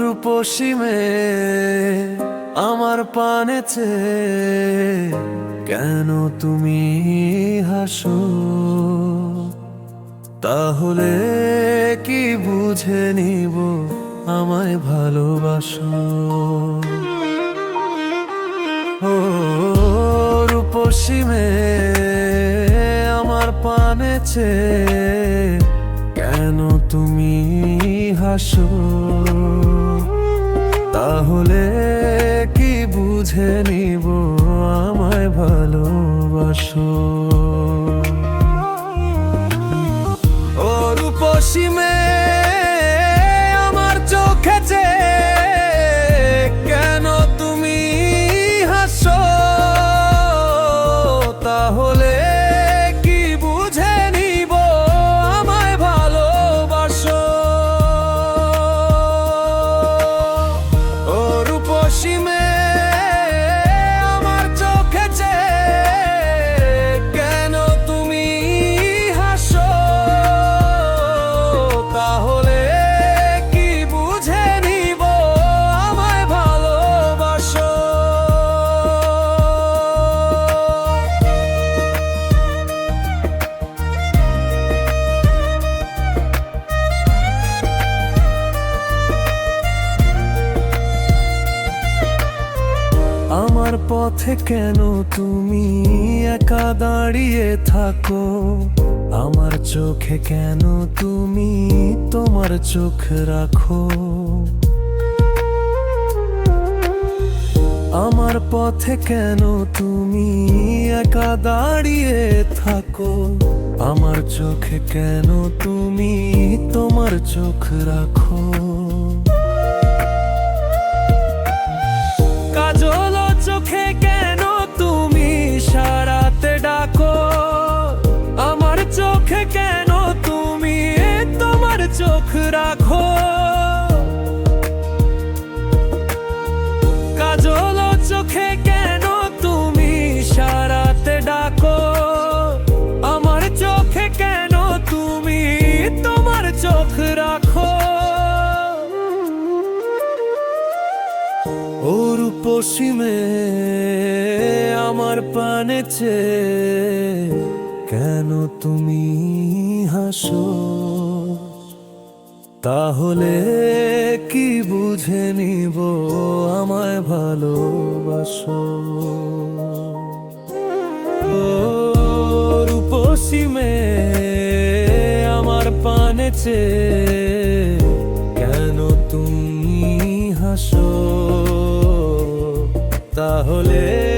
রূপসীমে আমার পানেছে কেন তুমি হাসো? তাহলে কি বুঝে নিব আমায় ভালোবাসো? ও রূপসীমে আমার পানেছে কেন তুমি হাসো? তাহলে কি বুঝে নিব আমায় ভালোবাসো? ও রূপসীমে আমার চোখে কেন তুমি হাসো? তাহলে পথে কেন তুমি একা দাঁড়িয়ে থাকো? আমার চোখে কেন তুমি তোমার চোখ রাখো? আমার পথে কেন তুমি একা দাঁড়িয়ে থাকো? আমার চোখে কেন তুমি তোমার চোখ রাখো? রাখো। কাজল চোখে কেন তুমি সারাতে ডাকো? আমার চোখে কেন তুমি তোমার চোখ রাখো? ও রূপসীমে আমার পানেছে কেন তুমি হাসো? তাহলে কি বুঝে নিব আমায় ভালোবাসো? ও রূপসীমে আমার পানেছে কেন তুমি হাসো? তাহলে